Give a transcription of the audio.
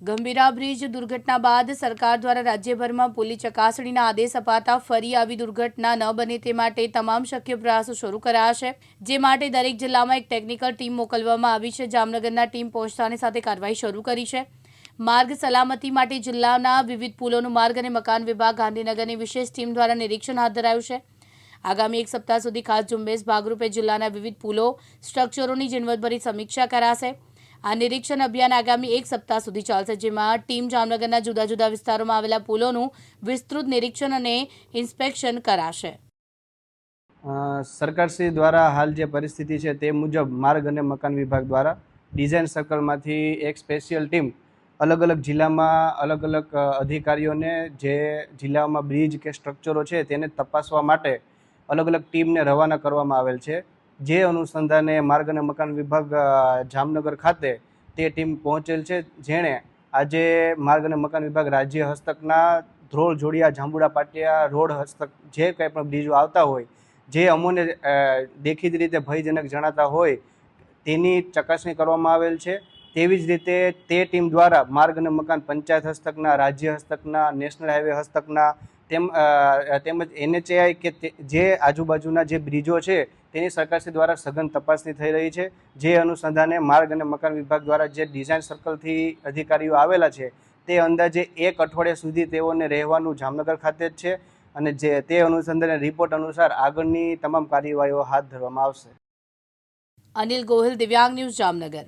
Gambhira bridge દુર્ઘટના બાદ સરકાર દ્વારા રાજ્યભરમાં પોલીસ ચકાસણીના આદેશ અપાતા ફરી આવી દુર્ઘટના ન બને તે માટે તમામ શક્ય પ્રયાસો શરૂ કરાયા છે જે માટે દરેક જિલ્લામાં એક ટેકનિકલ ટીમ મોકલવામાં આવી છે. જામનગરના ટીમ પહોંચતાની સાથે કાર્યવાહી શરૂ કરી છે. માર્ગ સલામતી માટે જિલ્લાના વિવિધ પુલોનું માર્ગ અને મકાન વિભાગ, ગાંધીનગરની વિશેષ ટીમ દ્વારા નિરીક્ષણ હાથ ધરાયું છે. આગામી એક સપ્તાહ સુધી ખાસ ઝુંબેશ ભાગરૂપે જિલ્લાના વિવિધ પુલો, સ્ટ્રક્ચરોની ઝીણવટભરી સમીક્ષા કરાશે. આ નિરીક્ષણ અભિયાન આગામી એક સપ્તાહ સુધી ચાલશે, જેમાં ટીમ જામનગરના જુદા જુદા વિસ્તારોમાં આવેલા પુલોનું વિસ્તૃત નિરીક્ષણ અને ઇન્સ્પેક્શન કરાશે. સરકારશ્રી દ્વારા હાલ જે પરિસ્થિતિ છે તે મુજબ માર્ગ અને મકાન વિભાગ દ્વારા ડિઝાઇન સર્કલમાંથી એક સ્પેશિયલ ટીમ અલગ અલગ જિલ્લામાં અલગ અલગ અધિકારીઓને જે જિલ્લામાં બ્રિજ કે સ્ટ્રક્ચરો છે તેને તપાસવા માટે અલગ અલગ ટીમને રવાના કરવામાં આવેલ છે. જે અનુસંધાને માર્ગ અને મકાન વિભાગ જામનગર ખાતે તે ટીમ પહોંચેલ છે. જેણે આજે માર્ગ અને મકાન વિભાગ રાજ્ય હસ્તકના ધ્રોળ, જોડિયા, જાંબુડા, પાટિયા, રોડ હસ્તક જે કંઈ પણ બ્રિજો આવતા હોય, જે અમોને દેખીતી રીતે ભયજનક જણાતા હોય, તેની ચકાસણી કરવામાં આવેલ છે. તેવી જ રીતે તે ટીમ દ્વારા માર્ગ અને મકાન પંચાયત હસ્તકના, રાજ્ય હસ્તકના, નેશનલ હાઈવે હસ્તકના, તેમ તેમજ એનએચએઆઈ કે જે આજુબાજુના જે બ્રિજો છે તેની સરકારશ્રી દ્વારા સઘન તપાસની થઈ રહી છે. જે અનુસંધાને માર્ગ અને મકાન વિભાગ દ્વારા જે ડિઝાઇન સર્કલથી અધિકારીઓ આવેલા છે, તે અંદાજે એક અઠવાડિયા સુધી તેઓને રહેવાનું જામનગર ખાતે જ છે અને જે તે અનુસંધાને રિપોર્ટ અનુસાર આગળની તમામ કાર્યવાહીઓ હાથ ધરવામાં આવશે. અનિલ ગોહિલ, દિવ્યાંગ ન્યૂઝ જામનગર.